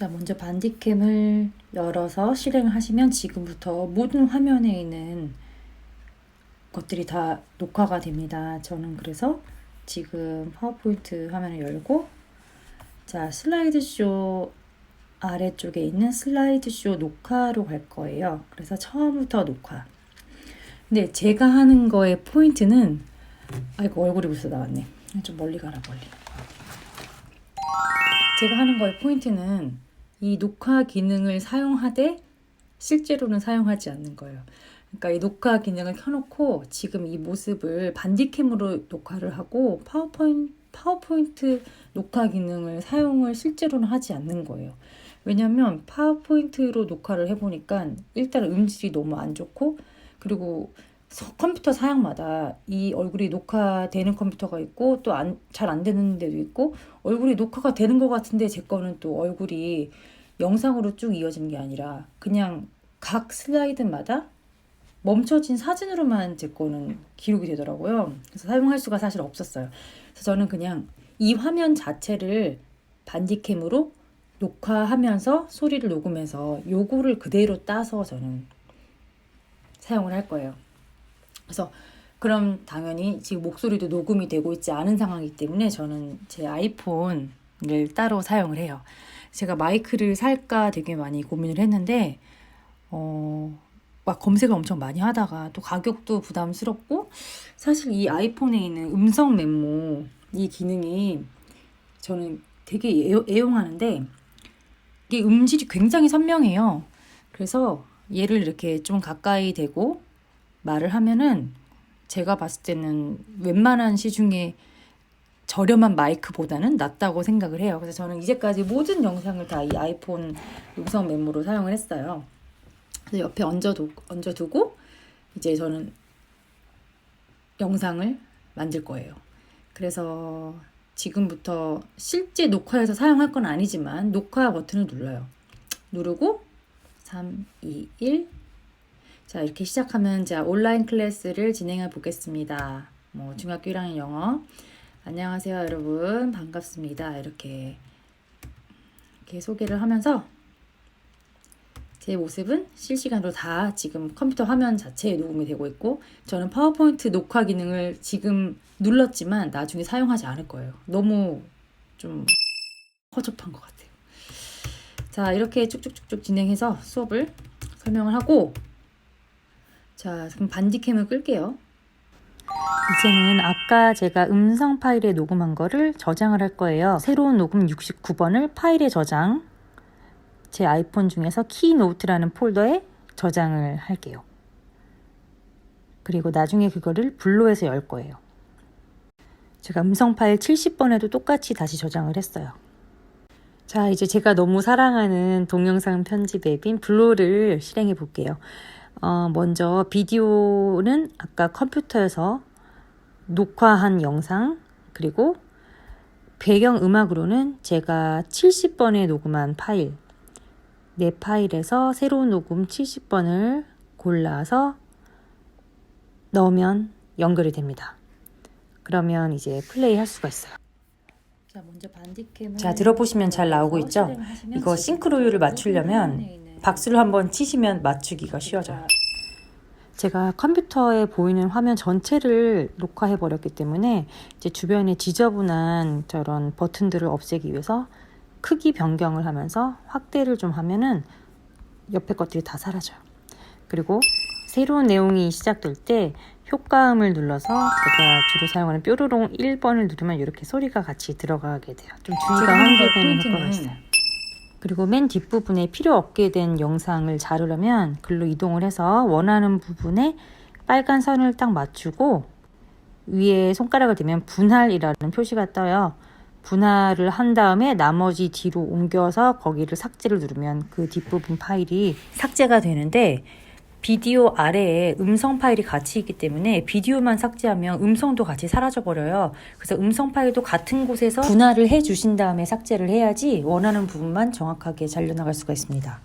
먼저 반디캠을 열어서 실행을 하시면 지금부터 모든 화면에 있는 것들이 다 녹화가 됩니다. 저는 그래서 지금 파워포인트 화면을 열고 자 슬라이드 쇼 아래쪽에 있는 슬라이드 쇼 녹화로 갈 거예요. 그래서 처음부터 녹화. 근데 제가 하는 거의 포인트는 아이고 얼굴이 벌써 나왔네. 좀 멀리 가라 멀리. 제가 하는 거의 포인트는 이 녹화 기능을 사용하되 실제로는 사용하지 않는 거예요. 그러니까 이 녹화 기능을 켜놓고 지금 이 모습을 반디캠으로 녹화를 하고 파워포인트, 파워포인트 녹화 기능을 사용을 실제로는 하지 않는 거예요. 왜냐면 파워포인트로 녹화를 해보니까 일단 음질이 너무 안 좋고 그리고 서- 컴퓨터 사양마다 이 얼굴이 녹화되는 컴퓨터가 있고 또잘안 되는 데도 있고 얼굴이 녹화가 되는 것 같은데 제 거는 또 얼굴이 영상으로 쭉 이어지는 게 아니라 그냥 각 슬라이드마다 멈춰진 사진으로만 제 거는 기록이 되더라고요. 그래서 사용할 수가 사실 없었어요. 그래서 저는 그냥 이 화면 자체를 반디캠으로 녹화하면서 소리를 녹음해서 요거를 그대로 따서 저는 사용을 할 거예요. 그래서 그럼 당연히 지금 목소리도 녹음이 되고 있지 않은 상황이기 때문에 저는 제 아이폰을 따로 사용을 해요. 제가 마이크를 살까 되게 많이 고민을 했는데 어, 막 검색을 엄청 많이 하다가 또 가격도 부담스럽고 사실 이 아이폰에 있는 음성 메모 이 기능이 저는 되게 애용, 애용하는데 이게 음질이 굉장히 선명해요. 그래서 얘를 이렇게 좀 가까이 대고 말을 하면은 제가 봤을 때는 웬만한 시중에 저렴한 마이크보다는 낫다고 생각을 해요. 그래서 저는 이제까지 모든 영상을 다 이 아이폰 음성 메모로 사용을 했어요. 그래서 옆에 얹어두, 얹어두고 이제 저는 영상을 만들 거예요. 그래서 지금부터 실제 녹화해서 사용할 건 아니지만 녹화 버튼을 눌러요. 누르고 3, 2, 1. 자, 이렇게 시작하면 자, 온라인 클래스를 진행해 보겠습니다. 뭐 중학교 1학년 영어. 안녕하세요, 여러분. 반갑습니다. 이렇게 이렇게 소개를 하면서 제 모습은 실시간으로 다 지금 컴퓨터 화면 자체에 녹음이 되고 있고 저는 파워포인트 녹화 기능을 지금 눌렀지만 나중에 사용하지 않을 거예요. 너무 좀 허접한 것 같아요. 자 이렇게 쭉쭉쭉쭉 진행해서 수업을 설명을 하고 자 그럼 반디캠을 끌게요. 이제는 아까 제가 음성 파일에 녹음한 거를 저장을 할 거예요. 새로운 녹음 69번을 파일에 저장 제 아이폰 중에서 키노트라는 폴더에 저장을 할게요. 그리고 나중에 그거를 블로에서 열 거예요. 제가 음성 파일 70번에도 똑같이 다시 저장을 했어요. 자, 이제 제가 너무 사랑하는 동영상 편집 앱인 블로를 실행해 볼게요. 어, 먼저 비디오는 아까 컴퓨터에서 녹화한 영상, 그리고 배경 음악으로는 제가 70번에 녹음한 파일, 내 파일에서 새로운 녹음 70번을 골라서 넣으면 연결이 됩니다. 그러면 이제 플레이 할 수가 있어요. 자, 먼저 반디캠을 자, 들어보시면 잘 나오고 있죠? 이거 싱크로율을 맞추려면 박수를 한번 치시면 맞추기가 쉬워져요. 제가 컴퓨터에 보이는 화면 전체를 녹화해 버렸기 때문에 이제 주변에 지저분한 저런 버튼들을 없애기 위해서 크기 변경을 하면서 확대를 좀 하면은 옆에 것들이 다 사라져요. 그리고 새로운 내용이 시작될 때 효과음을 눌러서 제가 주로 사용하는 뾰로롱 1번을 누르면 이렇게 소리가 같이 들어가게 돼요. 좀 주의가 환기되는 효과가 있어요. 그리고 맨 뒷부분에 필요 없게 된 영상을 자르려면 글로 이동을 해서 원하는 부분에 빨간 선을 딱 맞추고 위에 손가락을 대면 분할이라는 표시가 떠요. 분할을 한 다음에 나머지 뒤로 옮겨서 거기를 삭제를 누르면 그 뒷부분 파일이 삭제가 되는데 비디오 아래에 음성 파일이 같이 있기 때문에 비디오만 삭제하면 음성도 같이 사라져 버려요. 그래서 음성 파일도 같은 곳에서 분할을 해 주신 다음에 삭제를 해야지 원하는 부분만 정확하게 잘려나갈 수가 있습니다.